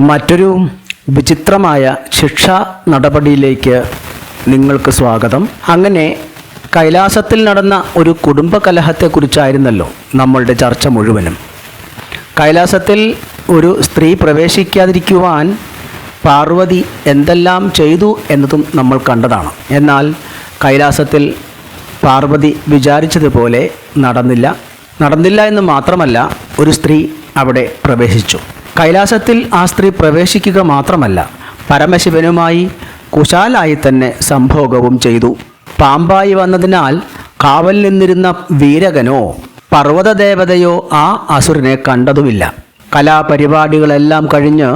മറ്റൊരു വിചിത്രമായ ശിക്ഷാ നടപടിയിലേക്ക് നിങ്ങൾക്ക് സ്വാഗതം. അങ്ങനെ കൈലാസത്തിൽ നടന്ന ഒരു കുടുംബ കലഹത്തെക്കുറിച്ചായിരുന്നല്ലോ നമ്മളുടെ ചർച്ച മുഴുവനും. കൈലാസത്തിൽ ഒരു സ്ത്രീ പ്രവേശിക്കാതിരിക്കുവാൻ പാർവതി എന്തെല്ലാം ചെയ്തു എന്നതും നമ്മൾ കണ്ടതാണ്. എന്നാൽ കൈലാസത്തിൽ പാർവതി വിചാരിച്ചതുപോലെ നടന്നില്ല. നടന്നില്ല എന്ന് മാത്രമല്ല ഒരു സ്ത്രീ അവിടെ പ്രവേശിച്ചു. കൈലാസത്തിൽ ആ സ്ത്രീ പ്രവേശിക്കുക മാത്രമല്ല പരമശിവനുമായി കുശാലായി തന്നെ സംഭോഗവും ചെയ്തു. പാമ്പായി വന്നതിനാൽ കാവൽ നിന്നിരുന്ന വീരകനോ പർവതദേവതയോ ആ അസുരനെ കണ്ടതുമില്ല. കലാപരിപാടികളെല്ലാം കഴിഞ്ഞ്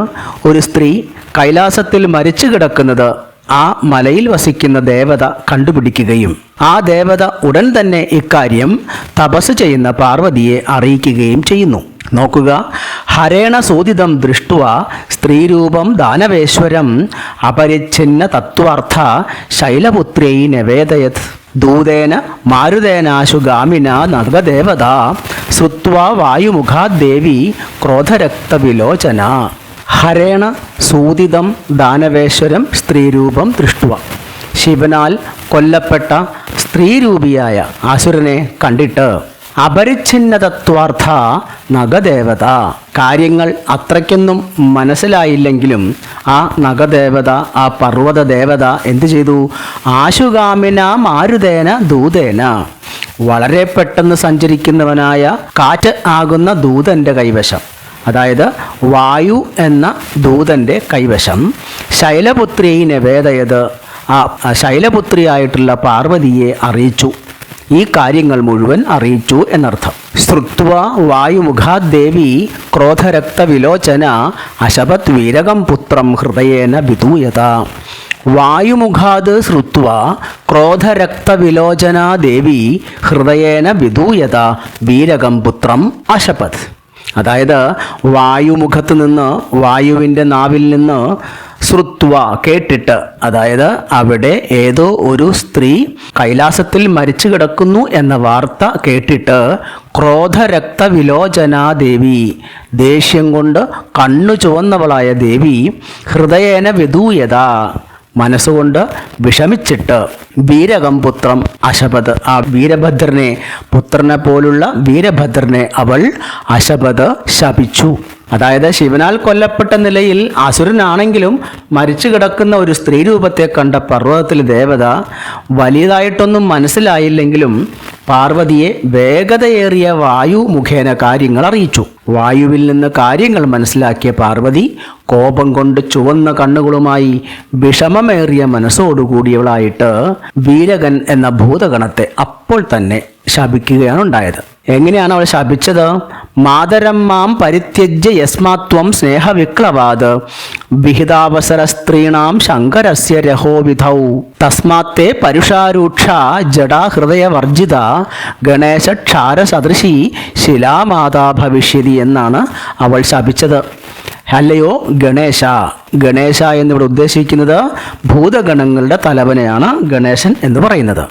ഒരു സ്ത്രീ കൈലാസത്തിൽ മരിച്ചു കിടക്കുന്നത് ആ മലയിൽ വസിക്കുന്ന ദേവത കണ്ടുപിടിക്കുകയും ആ ദേവത ഉടൻ തന്നെ ഇക്കാര്യം തപസ് ചെയ്യുന്ന പാർവതിയെ അറിയിക്കുകയും ചെയ്യുന്നു. നോക്കുക ഹരേണ സൂതിതം ദൃഷ്ടുവ സ്ത്രീരൂപം ദാനവേശ്വരം അപരിച്ഛിന്ന തത്വാർത്ഥ ശൈലപുത്ര്യൈ നിവേദയത്. ദൂതേന മാരുതേനാശു ഗാമിന നഗദേവത ശ്രുത്വാ വായുമുഖാദേവി ക്രോധരക്തവിലോചന. ഹരേണ സൂതിതം ദാനവേശ്വരം സ്ത്രീരൂപം ദൃഷ്ടുവ. ശിവനാൽ കൊല്ലപ്പെട്ട സ്ത്രീരൂപിയായ അസുരനെ കണ്ടിട്ട് അപരിച്ഛിന്നതത്വാർത്ഥ നഗദേവത. കാര്യങ്ങൾ അത്രയ്ക്കൊന്നും മനസ്സിലായില്ലെങ്കിലും ആ നഗദേവത ആ പർവത ദേവത എന്തു ചെയ്തു? ആശുഗാമിന മാരുതേന ദൂതേന. വളരെ പെട്ടെന്ന് സഞ്ചരിക്കുന്നവനായ കാറ്റ് ആകുന്ന ദൂതന്റെ കൈവശം. അതായത് വായു എന്ന ദൂതന്റെ കൈവശം. ശൈലപുത്രിയെ നിവേദയത് ആ ശൈലപുത്രിയായിട്ടുള്ള പാർവതിയെ അറിയിച്ചു. ഈ കാര്യങ്ങൾ മുഴുവൻ അറിയിച്ചു എന്നർത്ഥം. ശ്രുത്വ വായുമുഖാദേവി ക്രോധരക്തവിലോചന അശപത് വീരകം പുത്രം ഹൃദയേന വിതൂയത വായുമുഖാത് ശ്രുത്വ ക്രോധരക്തവിലോചന ദേവി ഹൃദയേന വിതൂയത വീരകം പുത്രം അശപത്. അതായത് വായുമുഖത്ത് നിന്ന് വായുവിന്റെ നാവിൽ നിന്ന് ശ്രുത്വ കേട്ടിട്ട് അതായത് അവിടെ ഏതോ ഒരു സ്ത്രീ കൈലാസത്തിൽ മരിച്ചു കിടക്കുന്നു എന്ന വാർത്ത കേട്ടിട്ട് ക്രോധരക്തവിലോചന ദേവി ദേഷ്യം കൊണ്ട് കണ്ണു ചുവന്നവളായ ദേവി ഹൃദയേന വിദൂയത മനസ്സുകൊണ്ട് വിഷമിച്ചിട്ട് വീരകം പുത്രം അശപത്. ആ വീരഭദ്രനെ പുത്രനെ പോലുള്ള വീരഭദ്രനെ അവൾ അശപത് ശപിച്ചു. അതായത് ശിവനാൽ കൊല്ലപ്പെട്ട നിലയിൽ അസുരനാണെങ്കിലും മരിച്ചു കിടക്കുന്ന ഒരു സ്ത്രീ രൂപത്തെ കണ്ട പർവതത്തിലെ ദേവത വലിയതായിട്ടൊന്നും മനസ്സിലായില്ലെങ്കിലും പാർവതിയെ വേഗതയേറിയ വായു മുഖേന കാര്യങ്ങൾ അറിയിച്ചു. വായുവിൽ നിന്ന് കാര്യങ്ങൾ മനസ്സിലാക്കിയ പാർവതി കോപം കൊണ്ട് ചുവന്ന കണ്ണുകളുമായി വിഷമമേറിയ മനസ്സോടുകൂടിയവളായിട്ട് വീരകൻ എന്ന ഭൂതഗണത്തെ അപ്പോൾ തന്നെ ശപിക്കുകയാണ് ഉണ്ടായത്. എങ്ങനെയാണ് അവൾ ശപിച്ചത്? മാതരമ്മാം പരിത്യജ്യ യസ്മാത്വം സ്നേഹവിക്ലവാത്. വിഹിതാവസര സ്ത്രീണാം ശങ്കരസ്യ രഹോവിധൗ. തസ്മാത്തെ പരുഷാരൂക്ഷ ജഡാഹൃദയവർജിത. ഗണേശ ക്ഷാരസദൃശി ശിലാമാതാ ഭവിഷ്യതി എന്നാണ് അവൾ ശപിച്ചത്. അല്ലയോ ഗണേശ. ഗണേശ എന്നിവിടെ ഉദ്ദേശിക്കുന്നത് ഭൂതഗണങ്ങളുടെ തലവനെയാണ് ഗണേശൻ എന്ന് പറയുന്നത്.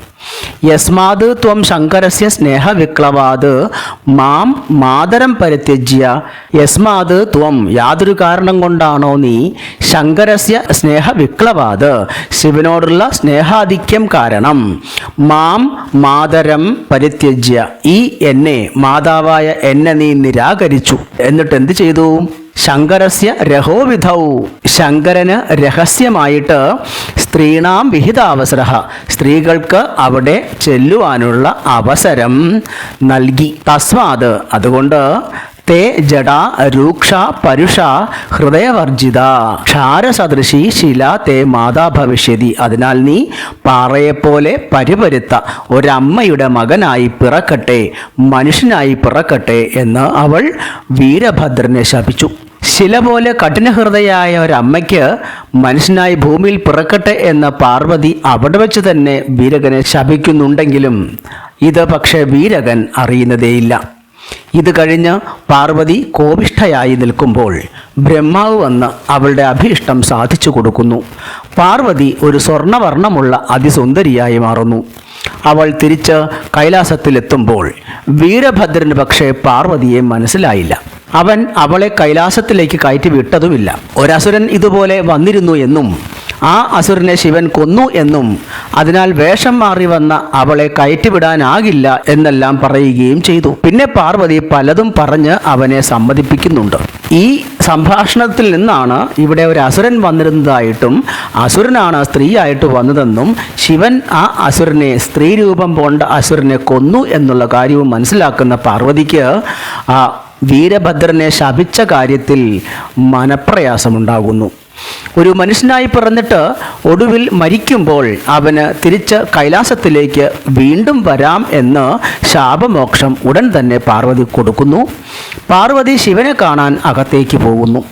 യസ്മാത് ത്വം ശങ്കരസ്യ സ്നേഹ വിക്ലവാത് മാം മാതരം പരിത്യജ്യ. യസ്മാത് ത്വം യാതൊരു കാരണം കൊണ്ടാണോ നീ ശങ്കരസ്യ സ്നേഹ വിക്ലവാത് ശിവനോടുള്ള സ്നേഹാധിക്യം കാരണം. മാം മാതരം പരിത്യജ്യ. ഈ എന്നെ മാതാവായ എന്നെ നീ നിരാകരിച്ചു. എന്നിട്ട് എന്ത് ചെയ്തു? ശങ്കരസ്യ രഹോവിധൗ. ശങ്കരന് രഹസ്യമായിട്ട് സ്ത്രീണാം വിഹിതാവസര. സ്ത്രീകൾക്ക് അവിടെ ചെല്ലുവാനുള്ള അവസരം നൽകി. തസ്മാത്. അതുകൊണ്ട് തേ ജട രൂക്ഷ പരുഷ ഹൃദയവർജിത. ക്ഷാരസദൃശി ശില തേ മാതാ ഭവിഷ്യതി. അതിനാൽ നീ പാറയെപ്പോലെ പരിപരുത്ത. ഒരമ്മയുടെ മകനായി പിറക്കട്ടെ. മനുഷ്യനായി പിറക്കട്ടെ എന്ന് അവൾ വീരഭദ്രനെ ശപിച്ചു. ശില പോലെ കഠിനഹൃദയായ ഒരമ്മയ്ക്ക് മനുഷ്യനായി ഭൂമിയിൽ പിറക്കട്ടെ എന്ന പാർവതി അവിടെ വെച്ച് തന്നെ വീരകനെ ശപിക്കുന്നുണ്ടെങ്കിലും ഇത് പക്ഷേ വീരകൻ അറിയുന്നതേയില്ല. ഇത് കഴിഞ്ഞ് പാർവതി കോപിഷ്ഠയായി നിൽക്കുമ്പോൾ ബ്രഹ്മാവ് വന്ന് അവളുടെ അഭീഷ്ടം സാധിച്ചു കൊടുക്കുന്നു. പാർവതി ഒരു സ്വർണവർണമുള്ള അതിസുന്ദരിയായി മാറുന്നു. അവൾ തിരിച്ച് കൈലാസത്തിലെത്തുമ്പോൾ വീരഭദ്രന് പക്ഷേ പാർവതിയെ മനസ്സിലായില്ല. അവൻ അവളെ കൈലാസത്തിലേക്ക് കയറ്റി വിട്ടതുമില്ല. ഒരസുരൻ ഇതുപോലെ വന്നിരുന്നു എന്നും ആ അസുരനെ ശിവൻ കൊന്നു എന്നും അതിനാൽ വേഷം മാറി വന്ന അവളെ കയറ്റിവിടാനാകില്ല എന്നെല്ലാം പറയുകയും ചെയ്തു. പിന്നെ പാർവതി പലതും പറഞ്ഞ് അവനെ സമ്മതിപ്പിക്കുന്നുണ്ട്. ഈ സംഭാഷണത്തിൽ നിന്നാണ് ഇവിടെ ഒരു അസുരൻ വന്നിരുന്നതായിട്ടും അസുരനാണ് സ്ത്രീയായിട്ട് വന്നതെന്നും ശിവൻ ആ അസുരനെ സ്ത്രീ രൂപം പോണ്ട അസുരനെ കൊന്നു എന്നുള്ള കാര്യവും മനസ്സിലാക്കുന്ന പാർവതിക്ക് ആ വീരഭദ്രനെ ശപിച്ച കാര്യത്തിൽ മനപ്രയാസമുണ്ടാകുന്നു. ഒരു മനുഷ്യനായി പിറന്നിട്ട് ഒടുവിൽ മരിക്കുമ്പോൾ അവന് തിരിച്ച് കൈലാസത്തിലേക്ക് വീണ്ടും വരാം എന്ന് ശാപമോക്ഷം ഉടൻ തന്നെ പാർവതി കൊടുക്കുന്നു. പാർവതി ശിവനെ കാണാൻ അകത്തേക്ക് പോകുന്നു.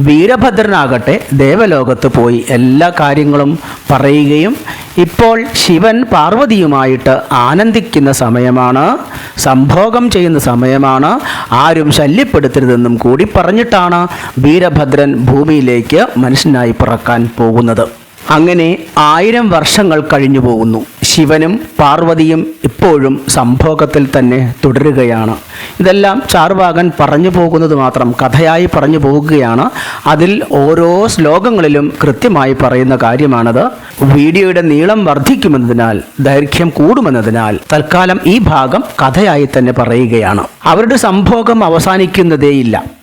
വീരഭദ്രനാകട്ടെ. ദേവലോകത്ത് പോയി എല്ലാ കാര്യങ്ങളും പറയുകയും ഇപ്പോൾ ശിവൻ പാർവതിയുമായിട്ട് ആനന്ദിക്കുന്ന സമയമാണ്. സംഭോഗം ചെയ്യുന്ന സമയമാണ്. ആരും ശല്യപ്പെടുത്തരുതെന്നും കൂടി പറഞ്ഞിട്ടാണ് വീരഭദ്രൻ ഭൂമിയിലേക്ക് മനുഷ്യനായി പിറക്കാൻ പോകുന്നത്. അങ്ങനെ ആയിരം വർഷങ്ങൾ കഴിഞ്ഞു പോകുന്നു. ശിവനും പാർവതിയും ഇപ്പോഴും സംഭോഗത്തിൽ തന്നെ തുടരുകയാണ്. ഇതെല്ലാം ചാർവാകൻ പറഞ്ഞു പോകുന്നത് മാത്രം കഥയായി പറഞ്ഞു പോകുകയാണ്. അതിൽ ഓരോ ശ്ലോകങ്ങളിലും കൃത്യമായി പറയുന്ന കാര്യമാണത്. വീഡിയോയുടെ നീളം വർദ്ധിക്കുമെന്നതിനാൽ ദൈർഘ്യം കൂടുമെന്നതിനാൽ തൽക്കാലം ഈ ഭാഗം കഥയായി തന്നെ പറയുകയാണ്. അവരുടെ സംഭോഗം അവസാനിക്കുന്നതേയില്ല.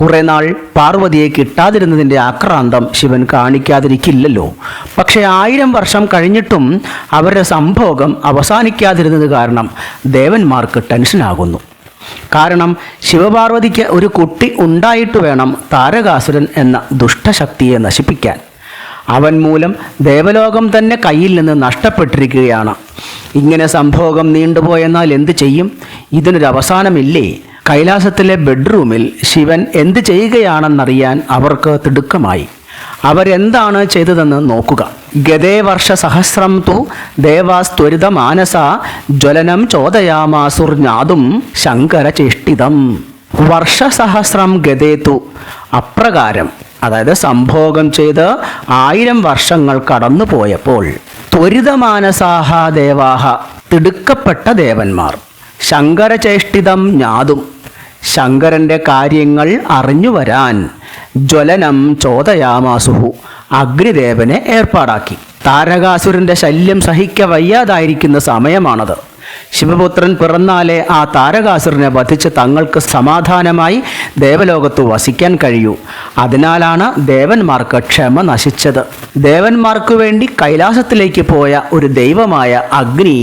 കുറെ നാൾ പാർവതിയെ കിട്ടാതിരുന്നതിന്റെ ആക്രാന്തം ശിവൻ കാണിക്കാതിരിക്കില്ലല്ലോ. പക്ഷേ ആയിരം വർഷം കഴിഞ്ഞിട്ടും അവരുടെ സംഭോഗം അവസാനിക്കാതിരുന്നത് കാരണം ദേവന്മാർക്ക് ടെൻഷനാകുന്നു കാരണം ശിവപാർവതിക്ക് ഒരു കുട്ടി ഉണ്ടായിട്ട് വേണം താരകാസുരൻ എന്ന ദുഷ്ടശക്തിയെ നശിപ്പിക്കാൻ. അവൻ മൂലം ദേവലോകം തന്നെ കയ്യിൽ നിന്ന് നഷ്ടപ്പെട്ടിരിക്കുകയാണ്. ഇങ്ങനെ സംഭോഗം നീണ്ടുപോയെന്നാൽ എന്ത് ചെയ്യും? ഇതിനൊരു അവസാനമില്ലേ കൈലാസത്തിലെ ബെഡ്റൂമിൽ ശിവൻ എന്ത് ചെയ്യുകയാണെന്നറിയാൻ അവർക്ക് തിടുക്കമായി. അവരെന്താണ് ചെയ്തതെന്ന് നോക്കുക. ഗതേ വർഷ സഹസ്രം തു ദേവാസ്ത്വരിത മാനസ ജ്വലനം ചോദയാമാസുർജ്ഞാതും ശങ്കരചേഷ്ടിതം. വർഷസഹസ്രം ഗതേതു അപ്രകാരം അതായത് സംഭോഗം ചെയ്ത് ആയിരം വർഷങ്ങൾ കടന്നു പോയപ്പോൾ ത്വരിതമാനസാഹ ദേവാഹ തിടുക്കപ്പെട്ട ദേവന്മാർ ശങ്കരചേഷ്ടിതം ജ്ഞാതും ശങ്കരന്റെ കാര്യങ്ങൾ അറിഞ്ഞു വരാൻ ജ്വലനം ചോദയാമാസുഹു. അഗ്നിദേവനെ ഏർപ്പാടാക്കി. താരകാസുരന്റെ ശല്യം സഹിക്ക വയ്യാതായിരിക്കുന്ന സമയമാണത്. ശിവപുത്രൻ പിറന്നാലേ ആ താരകാസുരനെ വധിച്ച് തങ്ങൾക്ക് സമാധാനമായി ദേവലോകത്ത് വസിക്കാൻ കഴിയൂ. അതിനാലാണ് ദേവന്മാർക്ക് ക്ഷമ നശിച്ചത്. ദേവന്മാർക്ക് വേണ്ടി കൈലാസത്തിലേക്ക് പോയ ഒരു ദൈവമായ അഗ്നി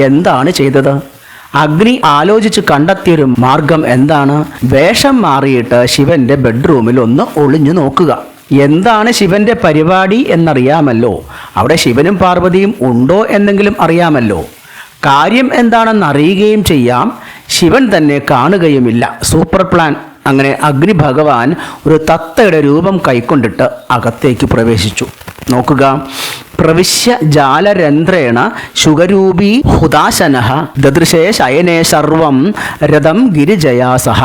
എന്താണ് ചെയ്തത്? അഗ്നി ആലോചിച്ച് കണ്ടെത്തിയൊരു മാർഗം എന്താണ്? വേഷം മാറിയിട്ട് ശിവന്റെ ബെഡ്റൂമിൽ ഒന്ന് ഒളിഞ്ഞു നോക്കുക. എന്താണ് ശിവന്റെ പരിപാടി എന്നറിയാമല്ലോ. അവിടെ ശിവനും പാർവതിയും ഉണ്ടോ എന്നെങ്കിലും അറിയാമല്ലോ. കാര്യം എന്താണെന്ന് അറിയുകയും ചെയ്യാം. ശിവൻ തന്നെ കാണുകയുമില്ല. Super plan. അങ്ങനെ അഗ്നി ഭഗവാൻ ഒരു തത്തയുടെ രൂപം കൈക്കൊണ്ടിട്ട് അകത്തേക്ക് പ്രവേശിച്ചു. നോക്കുക. പ്രവിശ്യ ജാലരന്ധ്രേണ ശുഗരൂപീ ഹുദാശന ദദൃശേ ശയനേ സർവം രഥം ഗിരിജയാസഹ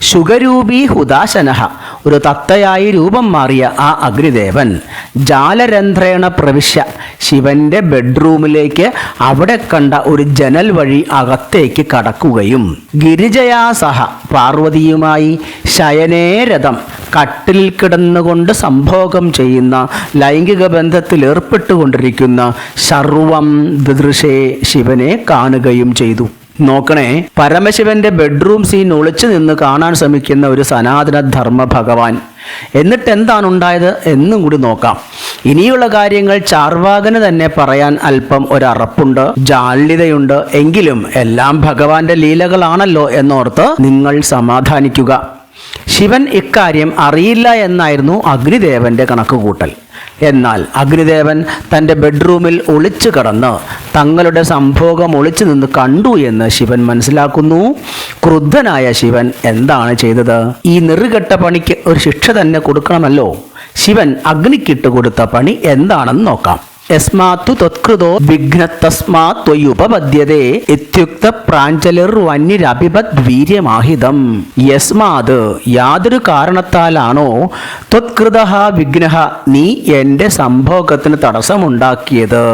ശുഗരൂപീ ഹുദാശനഹ. ഒരു തത്തയായി രൂപം മാറിയ ആ അഗ്നിദേവൻ ജാലരന്ധ്രേണ പ്രവിശ്യ. ശിവന്റെ ബെഡ്റൂമിലേക്ക് അവിടെ കണ്ട ഒരു ജനൽ വഴി അകത്തേക്ക് കടക്കുകയും ഗിരിജയാസഹ പാർവതിയുമായി ശയനേരഥം കട്ടിലിൽ കിടന്നുകൊണ്ട് സംഭോഗം ചെയ്യുന്ന ലൈംഗിക ബന്ധത്തിൽ ഏർപ്പെട്ടുകൊണ്ടിരിക്കുന്ന സർവം ദൃശേ ശിവനെ കാണുകയും ചെയ്തു. നോക്കണേ പരമശിവന്റെ ബെഡ്റൂം സീൻ ഒളിച്ചു നിന്ന് കാണാൻ ശ്രമിക്കുന്ന ഒരു സനാതന ധർമ്മ ഭഗവാൻ. എന്നിട്ട് എന്താണ് ഉണ്ടായത് എന്നും കൂടി നോക്കാം. ഇനിയുള്ള കാര്യങ്ങൾ ചാർവാകന് തന്നെ പറയാൻ അല്പം ഒരറപ്പുണ്ട് ജാള്യതയുണ്ട്. എങ്കിലും എല്ലാം ഭഗവാന്റെ ലീലകളാണല്ലോ എന്നോർത്ത് നിങ്ങൾ സമാധാനിക്കുക. ശിവൻ ഇക്കാര്യം അറിയില്ല എന്നായിരുന്നു അഗ്നിദേവന്റെ കണക്കുകൂട്ടൽ. എന്നാൽ അഗ്നിദേവൻ തന്റെ ബെഡ്റൂമിൽ ഒളിച്ചു കടന്ന് തങ്ങളുടെ സംഭോഗം ഒളിച്ചു നിന്ന് കണ്ടു എന്ന് ശിവൻ മനസ്സിലാക്കുന്നു. ക്രുദ്ധനായ ശിവൻ എന്താണ് ചെയ്തത്? ഈ നെറുകെട്ട പണിക്ക് ഒരു ശിക്ഷ തന്നെ കൊടുക്കണമല്ലോ. ശിവൻ അഗ്നിക്കിട്ട് കൊടുത്ത പണി എന്താണെന്ന് നോക്കാം. യസ്മാത്തു ത്വത്കൃതോ വിഘ്നത്തസ്മാത് ത്വയുപപദ്യതേ ഇത്യുക്ത പ്രാഞ്ചലിർവന്യരഭിപത് വീര്യമാഹിതം യസ്മാത് യാതൊരു കാരണത്താലാണോ ത്വത്കൃത വിഘ്ന നീ എന്റെ സംഭോഗത്തിന് തടസ്സമുണ്ടാക്കിയത്?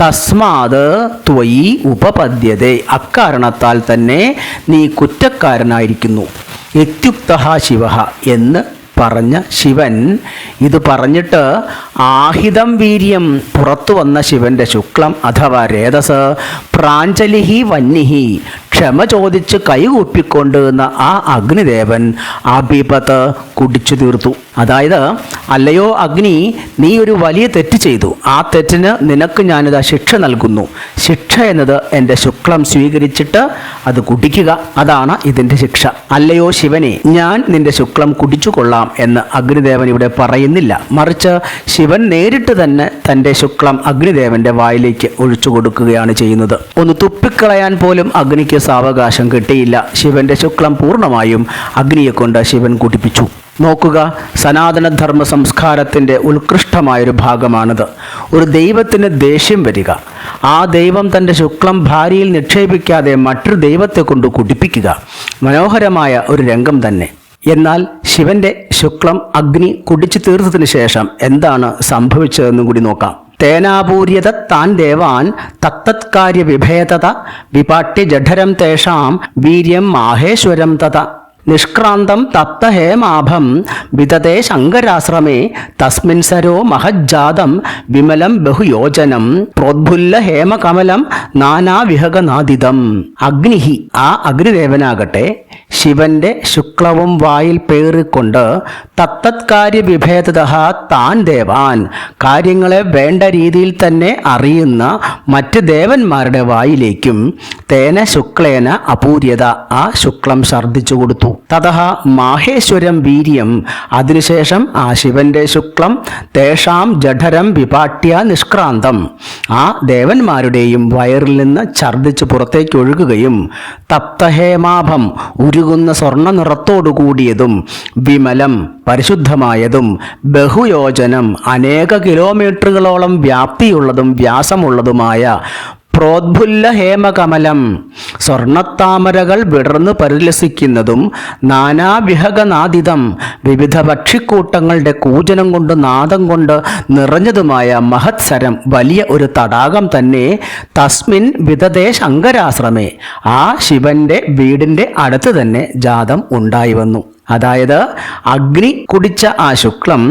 തസ്മാത് ത്വയി ഉപപദ്യതേ അക്കാരണത്താൽ തന്നെ നീ കുറ്റക്കാരനായിരിക്കുന്നു. ഇത്യുക്ത ശിവ എന്ന് പറഞ്ഞ ശിവൻ ഇത് പറഞ്ഞിട്ട് ആഹിതം വീര്യം പുറത്തു വന്ന ശിവന്റെ ശുക്ലം അഥവാ രേതസ് പ്രാഞ്ജലിഹി വന്നിഹി ക്ഷമ ചോദിച്ച് കൈകൂപ്പിക്കൊണ്ടുവന്ന ആ അഗ്നിദേവൻ അഭിപത്ത് കുടിച്ചു തീർത്തു. അതായത് അല്ലയോ അഗ്നി നീ ഒരു വലിയ തെറ്റ് ചെയ്തു. ആ തെറ്റിന് നിനക്ക് ഞാനിതാ ശിക്ഷ നൽകുന്നു. ശിക്ഷ എന്നത് എന്റെ ശുക്ലം സ്വീകരിച്ചിട്ട് അത് കുടിക്കുക. അതാണ് ഇതിന്റെ ശിക്ഷ. അല്ലയോ ശിവനെ ഞാൻ നിന്റെ ശുക്ലം കുടിച്ചു കൊള്ളാം എന്ന് അഗ്നിദേവൻ ഇവിടെ പറയുന്നില്ല. മറിച്ച് ശിവൻ നേരിട്ട് തന്നെ തന്റെ ശുക്ലം അഗ്നിദേവന്റെ വായിലേക്ക് ഒഴിച്ചു കൊടുക്കുകയാണ് ചെയ്യുന്നത്. ഒന്ന് തുപ്പിക്കളയാൻ പോലും അഗ്നിക്ക് സാവകാശം കിട്ടിയില്ല. ശിവന്റെ ശുക്ലം പൂർണമായും അഗ്നിയെ കൊണ്ട് ശിവൻ കുടിപ്പിച്ചു. നോക്കുക സനാതനധർമ്മ സംസ്കാരത്തിന്റെ ഉത്കൃഷ്ടമായൊരു ഭാഗമാണിത്. ഒരു ദൈവത്തിന് ദേഷ്യം വരിക ആ ദൈവം തന്റെ ശുക്ലം ഭാര്യയിൽ നിക്ഷേപിക്കാതെ മറ്റൊരു ദൈവത്തെ കൊണ്ട് കുടിപ്പിക്കുക മനോഹരമായ ഒരു രംഗം തന്നെ. എന്നാൽ ശിവന്റെ ശുക്ലം അഗ്നി കുടിച്ചു തീർത്തതിനു ശേഷം എന്താണ് സംഭവിച്ചതെന്നും കൂടി നോക്കാം. തേനാപൂര്യത താൻ ദേവാൻ തത്തത്കാര്യ വിഭേദത വിപാട്യ ജഠരം തേഷാം വീര്യം മാഹേശ്വരം തത നിഷ്ക്രാന്തം തപ്തഹേമാഭം വിതതേ ശങ്കരാശ്രമേ തസ്മിൻ സരോ മഹജ്ജാതം വിമലം ബഹുയോജനം പ്രോദ്ഭുല്ല ഹേമകമലം നാനാവിഹകനാദിതം അഗ്നിഹി ആ അഗ്നിദേവനാകട്ടെ ശിവന്റെ ശുക്ലവും വായിൽ പേറിക്കൊണ്ട് തത്തത്കാര്യ വിഭേദത താൻ ദേവാൻ. കാര്യങ്ങളെ വേണ്ട രീതിയിൽ തന്നെ അറിയുന്ന മറ്റ് ദേവന്മാരുടെ വായിലേക്കും തേന ശുക്ലേന അപൂര്യത ആ ശുക്ലം ഛർദ്ദിച്ചു കൊടുത്തു. തഥ മാഹേശ്വരം വീര്യം. അതിനുശേഷം ആ ശിവന്റെ ശുക്ലം തേഷാം ജഠരം വിപാട്യ നിഷ്ക്രാന്തം. ആ ദേവന്മാരുടെയും വയറിൽ നിന്ന് ഛർദ്ദിച്ച് പുറത്തേക്ക് ഒഴുകുകയും തപ്തഹേമാഭം ഉരുകുന്ന സ്വർണ നിറത്തോടു കൂടിയതും വിമലം പരിശുദ്ധമായതും ബഹുയോജനം അനേക കിലോമീറ്ററുകളോളം വ്യാപ്തിയുള്ളതും വ്യാസമുള്ളതുമായ പ്രോദ്ഫുല്ല ഹേമകമലം. സ്വർണത്താമരകൾ വിടർന്നു പരിലസിക്കുന്നതും നാനാവിഹകനാദിതം വിവിധ പക്ഷിക്കൂട്ടങ്ങളുടെ കൂജനം കൊണ്ട് നാദം കൊണ്ട് നിറഞ്ഞതുമായ മഹത്സരം വലിയ ഒരു തടാകം തന്നെ തസ്മിൻ വിതതേ ശങ്കരാശ്രമേ. ആ ശിവന്റെ വീടിന്റെ അടുത്ത് തന്നെ ജാതം ഉണ്ടായി വന്നു. അതായത് അഗ്നി കുടിച്ച ആ ശുക്ലം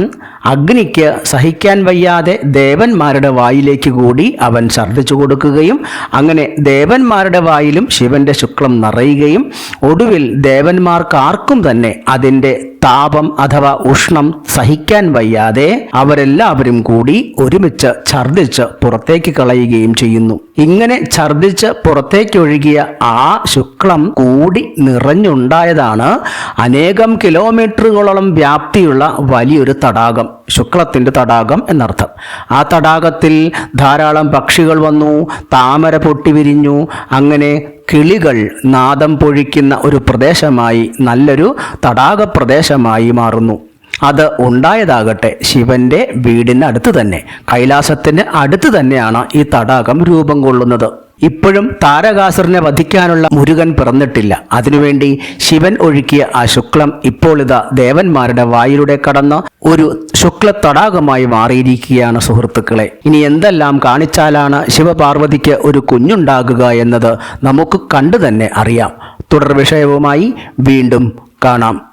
അഗ്നിക്ക് സഹിക്കാൻ വയ്യാതെ ദേവന്മാരുടെ വായിലേക്ക് കൂടി അവൻ ഛർദ്ദിച്ചു കൊടുക്കുകയും അങ്ങനെ ദേവന്മാരുടെ വായിലും ശിവന്റെ ശുക്ലം നിറയുകയും ഒടുവിൽ ദേവന്മാർക്ക് ആർക്കും തന്നെ അതിന്റെ താപം അഥവാ ഉഷ്ണം സഹിക്കാൻ വയ്യാതെ അവരെല്ലാവരും കൂടി ഒരുമിച്ച് ഛർദ്ദിച്ച് പുറത്തേക്ക് കളയുകയും ചെയ്യുന്നു. ഇങ്ങനെ ഛർദ്ദിച്ച് പുറത്തേക്ക് ഒഴുകിയ ആ ശുക്ലം കൂടി നിറഞ്ഞുണ്ടായതാണ് അനേകം കിലോമീറ്ററുകളോളം വ്യാപ്തിയുള്ള വലിയൊരു തടാകം ശുക്ലത്തിന്റെ തടാകം എന്നർത്ഥം. ആ തടാകത്തിൽ ധാരാളം പക്ഷികൾ വന്നു താമര പൊട്ടി വിരിഞ്ഞു അങ്ങനെ കിളികൾ നാദം പൊഴിക്കുന്ന ഒരു പ്രദേശമായി നല്ലൊരു തടാക പ്രദേശമായി മാറുന്നു. അത് ഉണ്ടായതാകട്ടെ ശിവന്റെ വീടിന് അടുത്ത് തന്നെ. കൈലാസത്തിന് അടുത്ത് തന്നെയാണ് ഈ തടാകം രൂപം കൊള്ളുന്നത്. ഇപ്പോഴും താരകാസുരനെ വധിക്കാനുള്ള മുരുകൻ പിറന്നിട്ടില്ല. അതിനുവേണ്ടി ശിവൻ ഒഴുക്കിയ ആ ശുക്ലം ഇപ്പോൾ ഇതാ ദേവന്മാരുടെ വായിലൂടെ കടന്ന ഒരു ശുക്ല തടാകമായി മാറിയിരിക്കുകയാണ് സുഹൃത്തുക്കളെ. ഇനി എന്തെല്ലാം കാണിച്ചാലാണ് ശിവപാർവതിക്ക് ഒരു കുഞ്ഞുണ്ടാകുക എന്നത് നമുക്ക് കണ്ടു തന്നെ അറിയാം. തുടർ വിഷയവുമായി വീണ്ടും കാണാം.